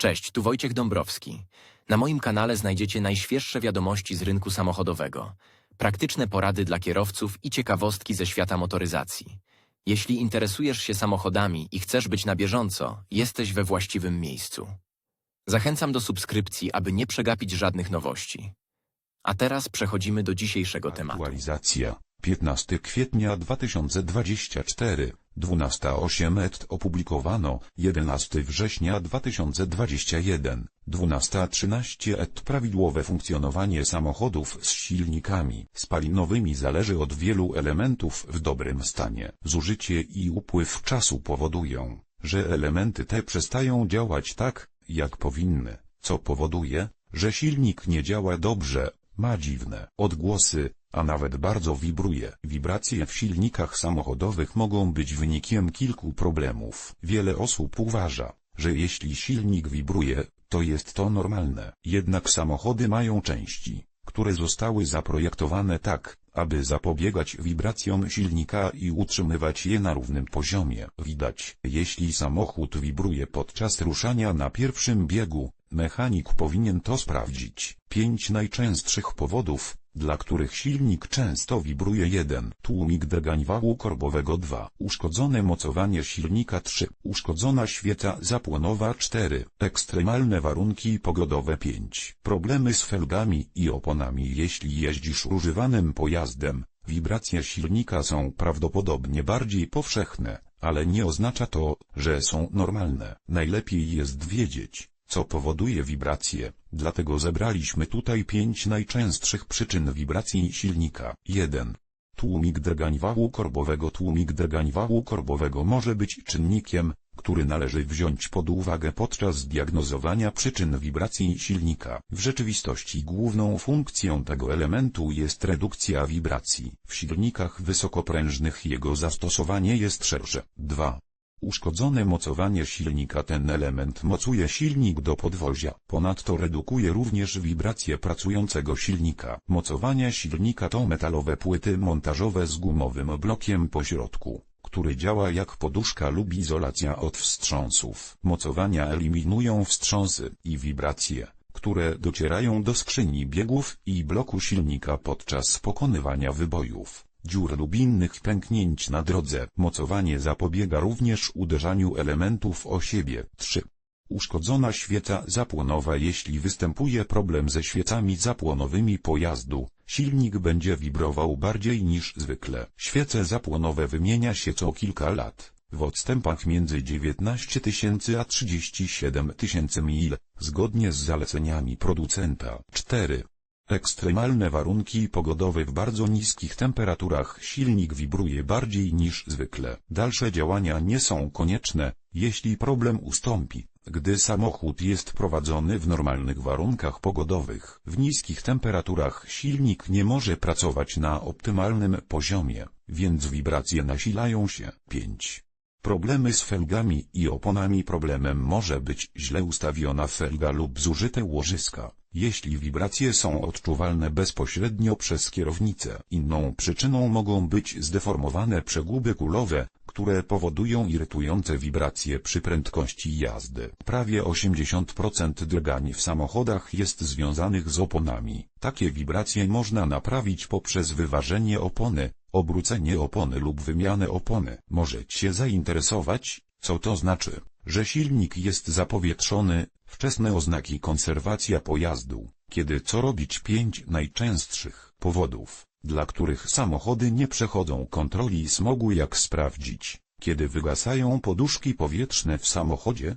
Cześć, tu Wojciech Dąbrowski. Na moim kanale znajdziecie najświeższe wiadomości z rynku samochodowego, praktyczne porady dla kierowców i ciekawostki ze świata motoryzacji. Jeśli interesujesz się samochodami i chcesz być na bieżąco, jesteś we właściwym miejscu. Zachęcam do subskrypcji, aby nie przegapić żadnych nowości. A teraz przechodzimy do dzisiejszego tematu. Aktualizacja. 15 kwietnia 2024, 12.08 et opublikowano, 11 września 2021, 12.13 et prawidłowe funkcjonowanie samochodów z silnikami spalinowymi zależy od wielu elementów w dobrym stanie. Zużycie i upływ czasu powodują, że elementy te przestają działać tak, jak powinny, co powoduje, że silnik nie działa dobrze, ma dziwne odgłosy, a nawet bardzo wibruje. Wibracje w silnikach samochodowych mogą być wynikiem kilku problemów. Wiele osób uważa, że jeśli silnik wibruje, to jest to normalne. Jednak samochody mają części, które zostały zaprojektowane tak, aby zapobiegać wibracjom silnika i utrzymywać je na równym poziomie. Widać, jeśli samochód wibruje podczas ruszania na pierwszym biegu, mechanik powinien to sprawdzić. Pięć najczęstszych powodów, dla których silnik często wibruje 1. Tłumik drgań wału korbowego 2. Uszkodzone mocowanie silnika 3. Uszkodzona świeca zapłonowa 4. Ekstremalne warunki pogodowe 5. Problemy z felgami i oponami Jeśli jeździsz używanym pojazdem, wibracje silnika są prawdopodobnie bardziej powszechne, ale nie oznacza to, że są normalne. Najlepiej jest wiedzieć, co powoduje wibracje, dlatego zebraliśmy tutaj pięć najczęstszych przyczyn wibracji silnika. 1. Tłumik drgań wału korbowego Tłumik drgań wału korbowego może być czynnikiem, który należy wziąć pod uwagę podczas diagnozowania przyczyn wibracji silnika. W rzeczywistości główną funkcją tego elementu jest redukcja wibracji. W silnikach wysokoprężnych jego zastosowanie jest szersze. 2. Uszkodzone mocowanie silnika Ten element mocuje silnik do podwozia. Ponadto redukuje również wibracje pracującego silnika. Mocowanie silnika to metalowe płyty montażowe z gumowym blokiem po środku, który działa jak poduszka lub izolacja od wstrząsów. Mocowania eliminują wstrząsy i wibracje które docierają do skrzyni biegów i bloku silnika podczas pokonywania wybojów dziur lub innych pęknięć na drodze. Mocowanie zapobiega również uderzaniu elementów o siebie. 3. Uszkodzona świeca zapłonowa Jeśli występuje problem ze świecami zapłonowymi pojazdu, silnik będzie wibrował bardziej niż zwykle. Świece zapłonowe wymienia się co kilka lat, w odstępach między 19 tysięcy a 37 tysięcy mil, zgodnie z zaleceniami producenta. 4. Ekstremalne warunki pogodowe w bardzo niskich temperaturach silnik wibruje bardziej niż zwykle. Dalsze działania nie są konieczne, jeśli problem ustąpi, gdy samochód jest prowadzony w normalnych warunkach pogodowych. W niskich temperaturach silnik nie może pracować na optymalnym poziomie, więc wibracje nasilają się. 5. Problemy z felgami i oponami Problemem może być źle ustawiona felga lub zużyte łożyska, jeśli wibracje są odczuwalne bezpośrednio przez kierownicę. Inną przyczyną mogą być zdeformowane przeguby kulowe, które powodują irytujące wibracje przy prędkości jazdy. Prawie 80% drgań w samochodach jest związanych z oponami. Takie wibracje można naprawić poprzez wyważenie opony, obrócenie opony lub wymianę opony. Może Cię zainteresować, co to znaczy, że silnik jest zapowietrzony, wczesne oznaki konserwacja pojazdu, kiedy co robić pięć najczęstszych powodów, dla których samochody nie przechodzą kontroli smogu jak sprawdzić, kiedy wygasają poduszki powietrzne w samochodzie,